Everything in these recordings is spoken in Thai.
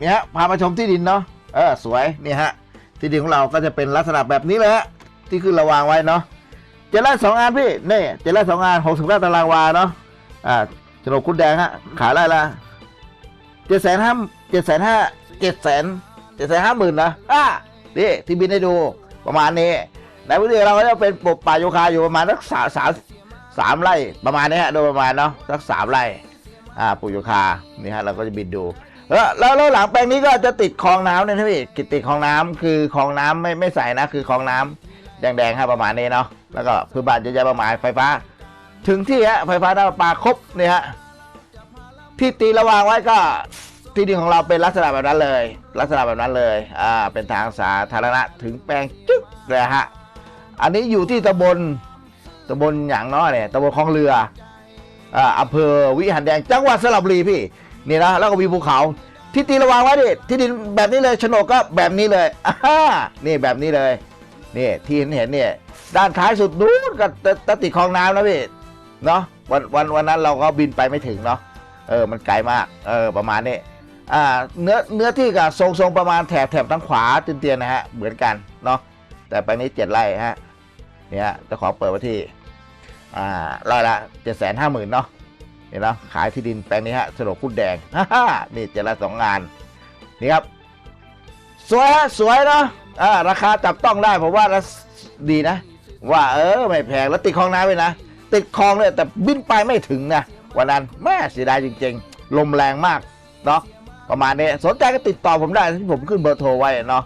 เนี่ยพามาชมที่ดินเนาะเออสวยนี่ฮะที่ดินของเราก็จะเป็นลักษณะแบบนี้เลยฮะที่ขึ้นระวางไว้เนาะเจ็ดไร่สองงานพี่นี่เจ็ดไร่สองงานหกสิบไร่ตารางวาเนาะอ่าโนดคุณแดงฮะขายไร่ละเจ็ดแสนห้าเจ็ดแสนห้าเจ็ดแสนเจ็ดแสนห้าหมื่นนะอ่านี่ที่บินให้ดูประมาณนี้ในพื้นที่เราก็จะเป็นปลูกป่าโยคาอยู่ประมาณสักสามสามสามไร่ประมาณนี้ฮะโดยประมาณเนาะสักสามไร่อ่าปลูกโยคานี่ฮะเราก็จะบินดู แล้วแล้วแล้วหลังแปลงนี้ก็จะติดคลองน้ำเนี่ยนะพี่กิติดคลองน้ำคือคลองน้ำไม่ไม่ใส่นะ คือคลองน้ำแดงๆครับประมาณนี้เนาะแล้วก็พื้นบ้านจะใช้ประมาณไฟฟ้า ถึงที่ฮะไฟฟ้าน้ำประปาครบเนี่ยฮะที่ตีระวางไว้ก็ที่ดินของเราเป็นลักษณะแบบนั้นเลย ลักษณะแบบนั้นเลยอ่าเป็นทางสาธารณะถึงแปลงจึ๊กเลยฮะอันนี้อยู่ที่ตำบลตำบลอย่างน้อยเนี่ยตำบลคลองเรืออ่าอำเภอวิหารแดงจังหวัดสระบุรีพี่ นี่นะแล้วก็มีภูเขาที่ตีระวางไว้ดิที่ดินแบบนี้เลยโฉนดก็แบบนี้เลยอ่านี่แบบนี้เลยนี่ที่เห็นเห็นเนี่ยด้านท้ายสุดนู้นก็ตตติดคลองน้ำนะพี่เนาะวันวันวันนั้นเราก็บินไปไม่ถึงเนาะเออมันไกลมากเออประมาณนี้อ่าเนื้อเนื้อที่กับทรงทรงประมาณแถบแถบทางขวาเตียนๆนะฮะเหมือนกันเนาะแต่ไปนี้เจ็ดไร่ฮะเนี่ยฮะจะขอเปิดไว้ที่อ่าไร่ละเจ็ดแสนห้าหมื่นเนาะ นี่นะขายที่ดินแปลงนี้ฮะโฉนดคุณแดงฮ่านี่เจดละสองงานนี่ครับ สวยฮะสวยเนาะอ่าราคาจับต้องได้ผมว่านะดีนะ ว่าเออไม่แพงแล้วติดคลองน้ำไว้นะ ติดคลองเลยแต่บินไปไม่ถึงนะวันนั้นแม่เสียดายจริง ๆ ลมแรงมากเนาะประมาณนี้สนใจก็ติดต่อผมได้ที่ผมขึ้นเบอร์โทรไว้เนาะ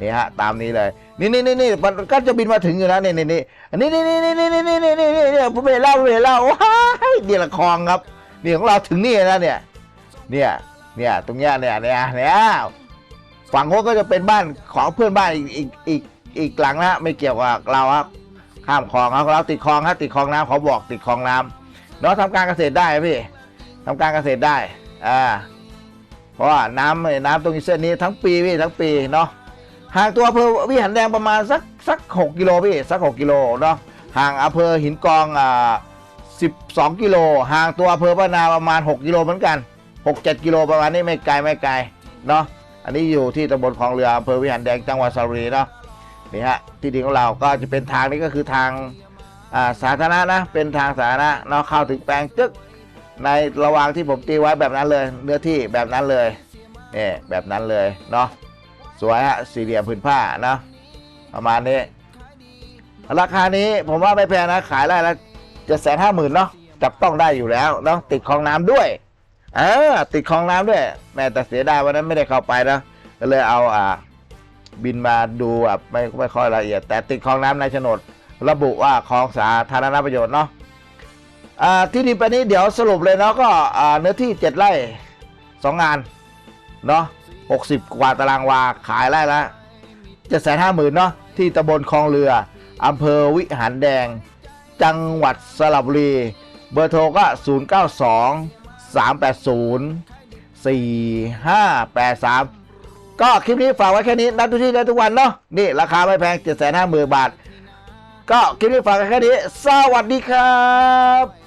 นี่ฮะตามนี้เลย นี่นี่นี่นี่มันก็จะบินมาถึงอยู่แล้วนี่นี่นี่นนี้นี่นี่นี่นี่นี่นี่นี่นี่นี่ผมเห็นเล่าไม่เห็นเล่าว้ายเดียละคลองครับนี่ของเราถึงนี่นะเนี่ย เนี่ยเนี่ยตรงเนี้ยเนี่ยเนี่ยเนี่ยฝั่งโน้นก็จะเป็นบ้านของเพื่อนบ้านอีกอีกอีกอีกหลังนะไม่เกี่ยวกับเราครับข้ามคลองครับเราติดคลองครับติดคลองน้ำเขาบอกติดคลองน้ำเนาะทำการเกษตรได้พี่ทำการเกษตรได้อ่าเพราะว่าน้ำน้ำตรงเส้นนี้ทั้งปีพี่ทั้งปีเนาะ ห่างตัวอำเภอวิหารแดงประมาณสักสักหกกิโลพี่สักหกกิโลเนาะห่างอำเภอหินกองอ่า12กิโลห่างตัวอำเภอพะนาประมาณ6กิโลเหมือนกัน6-7กิโลประมาณนี้ไม่ไกลไม่ไกลเนาะอันนี้อยู่ที่ตำบลคลองเรืออำเภอวิหารแดงจังหวัดสระบุรีเนาะนี่ฮะที่ดินของเราก็จะเป็นทางนี้ก็คือทางอ่าสาธารณะนะเป็นทางสาธารณะเนาะเข้าถึงแปลงจึ๊กในระหว่างที่ผมตีไว้แบบนั้นเลย เนื้อที่แบบนั้นเลยเนี่แบบนั้นเลยเนาะ สวยฮะสี่เหลี่ยมผืนผ้านะประมาณนี้ ราคานี้ผมว่าไม่แพงนะ ขายได้แล้วเจ็ดแสนห้าหมื่นเนาะจับต้องได้อยู่แล้วเนาะติดคลองน้ำด้วยเออติดคลองน้ำด้วย แม่แต่เสียดายวันนั้นไม่ได้เข้าไปนะก็เลยเอาอ่า บินมาดูอะไม่ไม่ค่อยละเอียด แต่ติดคลองน้ำในโฉนด ระบุว่าคลองสาธารณประโยชน์เนาะที่ดินไปนี้เดี๋ยวสรุปเลยเนาะก็เนื้อที่เจ็ดไร่สองงานเนาะ หกสิบกว่าตารางวาขายไร่ละเจ็ดแสนห้าหมื่นเนาะที่ตำบลคลองเรืออำเภอวิหารแดง จังหวัดสระบุรี เบอร์โทรก็ 0 9 2 3 8 0 4 5 8 3 ก็คลิปนี้ฝากไว้แค่นี้นัดทุกที่ได้ทุกวันเนาะนี่ราคาไม่แพง 7 5 0 0 0 0 บาท ก็คลิปนี้ฝากไว้แค่นี้ สวัสดีครับ